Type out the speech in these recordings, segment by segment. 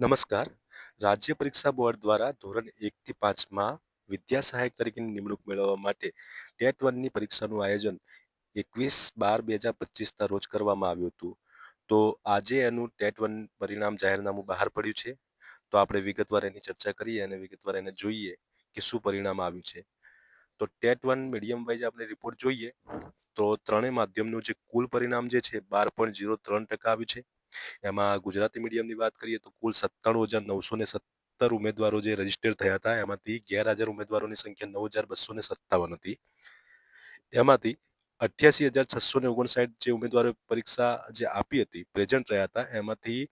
નમસ્કાર. રાજ્ય પરીક્ષા બોર્ડ દ્વારા ધોરણ એકથી પાંચમાં વિદ્યા સહાયક તરીકેની નિમણૂક મેળવવા માટે ટેટ વનની પરીક્ષાનું આયોજન એકવીસ બાર બે હજાર પચીસના રોજ કરવામાં આવ્યું હતું. તો આજે એનું ટેટ વન પરિણામ જાહેરનામું બહાર પડ્યું છે. તો આપણે વિગતવાર એની ચર્ચા કરીએ અને વિગતવાર એને જોઈએ કે શું પરિણામ આવ્યું છે. તો ટેટ વન મીડિયમ વાઇઝ આપણે રિપોર્ટ જોઈએ તો ત્રણેય માધ્યમનું જે કુલ પરિણામ જે છે બાર પોઈન્ટ ઝીરો ત્રણ ટકા આવ્યું છે. એમાં ગુજરાતી મીડિયમની વાત કરીએ તો કુલ સત્તાણું હજાર નવસો ને સત્તર ઉમેદવારો જે રજિસ્ટર થયા હતા, એમાંથી ગેરહાજર ઉમેદવારોની સંખ્યા નવ હજાર બસો ને સત્તાવન હતી. એમાંથી અઠ્યાસી હજાર છસો ને ઓગણસાઠ જે ઉમેદવારોએ પરીક્ષા જે આપી હતી પ્રેઝન્ટ રહ્યા હતા, એમાંથી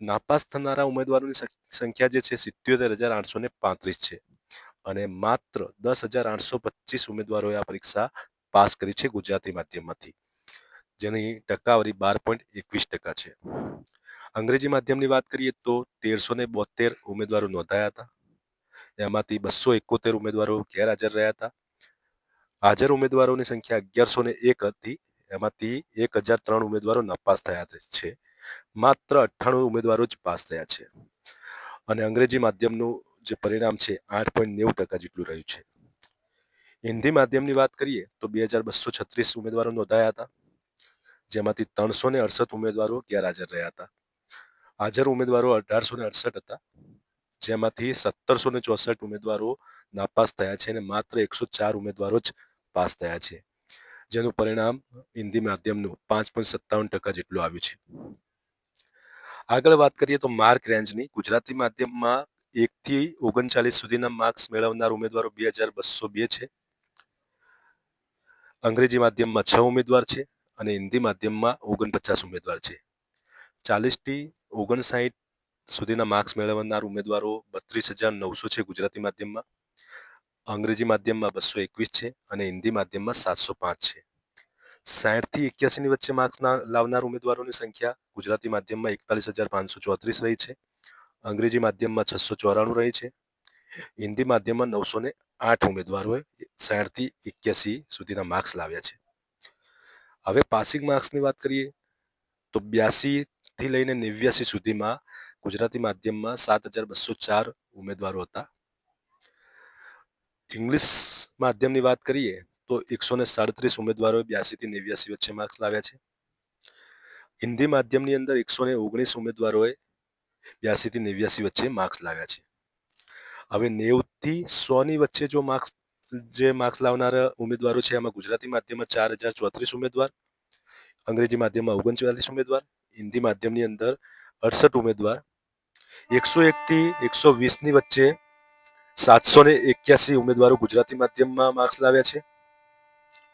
નાપાસ થનારા ઉમેદવારોની સંખ્યા જે છે સિત્યોતેર હજાર આઠસો ને પાંત્રીસ છે. અને માત્ર દસ હજાર આઠસો પચીસ ઉમેદવારોએ આ પરીક્ષા પાસ કરી છે ગુજરાતી માધ્યમમાંથી. જેની ટકાવારી બાર પોઈન્ટ એકવીસ ટકા છે. અંગ્રેજી માધ્યમની વાત કરીએ તો તેરસો ને બોતેર ઉમેદવારો નોંધાયા હતા. એમાંથી બસો એકોતેર ઉમેદવારો ગેરહાજર રહ્યા હતા. હાજર ઉમેદવારોની સંખ્યા અગિયારસો ને એક હતી. એમાંથી એક હજાર ત્રણ ઉમેદવારો નાપાસ થયા છે. માત્ર અઠ્ઠાણું ઉમેદવારો જ પાસ થયા છે. અને અંગ્રેજી માધ્યમનું જે પરિણામ છે આઠ પોઈન્ટ નેવું ટકા જેટલું રહ્યું છે. હિન્દી માધ્યમની વાત કરીએ તો બે હજાર બસો છત્રીસ ઉમેદવારો નોંધાયા હતા. જેમાંથી ત્રણસો ને અડસઠ ઉમેદવારો ગેરહાજર રહ્યા હતા. હાજર ઉમેદવારો અઢારસો ને અડસઠ હતા, જેમાંથી સત્તરસો ને ચોસઠ ઉમેદવારો નાપાસ થયા છે અને માત્ર એકસો ચાર ઉમેદવારો જ પાસ થયા છે. જેનું પરિણામ હિન્દી માધ્યમનું પાંચ પોઈન્ટ સત્તાવન ટકા જેટલું આવ્યું છે. આગળ વાત કરીએ તો માર્ક રેન્જની. ગુજરાતી માધ્યમમાં એકથી ઓગણચાલીસ સુધીના માર્ક્સ મેળવનાર ઉમેદવારો બે હજાર બસો બે છે. અંગ્રેજી માધ્યમમાં છ ઉમેદવાર છે. અને હિન્દી માધ્યમમાં ઓગણપચાસ ઉમેદવાર છે. ચાલીસથી ઓગણસાઠ સુધીના માર્ક્સ મેળવનાર ઉમેદવારો બત્રીસ હજાર નવસો છે ગુજરાતી માધ્યમમાં. અંગ્રેજી માધ્યમમાં બસો એકવીસ છે અને હિન્દી માધ્યમમાં સાતસો પાંચ છે. સાઠથી એક્યાસીની વચ્ચે માર્ક્સ લાવનાર ઉમેદવારોની સંખ્યા ગુજરાતી માધ્યમમાં એકતાલીસ હજાર પાંચસો ચોત્રીસ રહી છે. અંગ્રેજી માધ્યમમાં છસો ચોરાણું રહી છે. હિન્દી માધ્યમમાં નવસો ને આઠ ઉમેદવારોએ સાઠથી એક્યાસી સુધીના માર્ક્સ લાવ્યા છે. હવે પાસિંગ માર્ક્સની વાત કરીએ, તો બ્યાસીથી લઈને નેવ્યાસી સુધીમાં ગુજરાતી માધ્યમમાં સાત હજાર બસો ચાર ઉમેદવારો હતા. ઇંગ્લિશ માધ્યમની વાત કરીએ, તો એકસો ને સાડત્રીસ ઉમેદવારોએ બ્યાસીથી નેવ્યાસી વચ્ચે માર્ક્સ લાવ્યા છે. હિન્દી માધ્યમની અંદર એકસો ને ઓગણીસ ઉમેદવારોએ બ્યાસીથી નેવ્યાસી વચ્ચે માર્ક્સ લાવ્યા છે. હવે નેવથી સોની વચ્ચે જો માર્ક્સ જે માર્ક્સ લાવનારા ઉમેદવારો છે એમાં ગુજરાતી માધ્યમમાં ચાર હજાર ચોત્રીસ ઉમેદવાર, અંગ્રેજી માધ્યમમાં ઓગણચાલીસ ઉમેદવાર, હિન્દી માધ્યમની અંદર અડસઠ ઉમેદવાર, એકસો એકથી એકસો વીસની વચ્ચે સાતસો ને એક્યાસી ઉમેદવારો ગુજરાતી માધ્યમમાં માર્ક્સ લાવ્યા છે.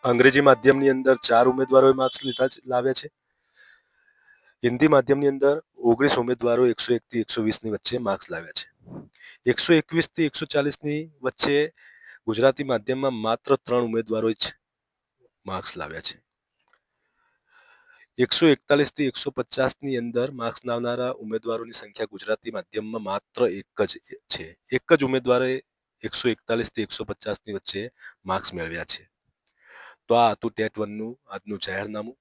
અંગ્રેજી માધ્યમની અંદર ચાર ઉમેદવારોએ માર્ક્સ લીધા લાવ્યા છે. હિન્દી માધ્યમની અંદર ઓગણીસ ઉમેદવારો એકસો એકથી એકસો વીસની વચ્ચે માર્ક્સ લાવ્યા છે. એકસો એકવીસથી એકસો ચાલીસની વચ્ચે ગુજરાતી માધ્યમમાં માત્ર ત્રણ ઉમેદવારો જ માર્ક્સ લાવ્યા છે. એકસો એકતાલીસથી એકસો પચાસની અંદર માર્ક્સ લાવનારા ઉમેદવારોની સંખ્યા ગુજરાતી માધ્યમમાં માત્ર એક જ છે. એક જ ઉમેદવારે એકસો એકતાલીસથી એકસો પચાસની વચ્ચે માર્ક્સ મેળવ્યા છે. તો આ હતું ટેટ વનનું આજનું જાહેરનામું.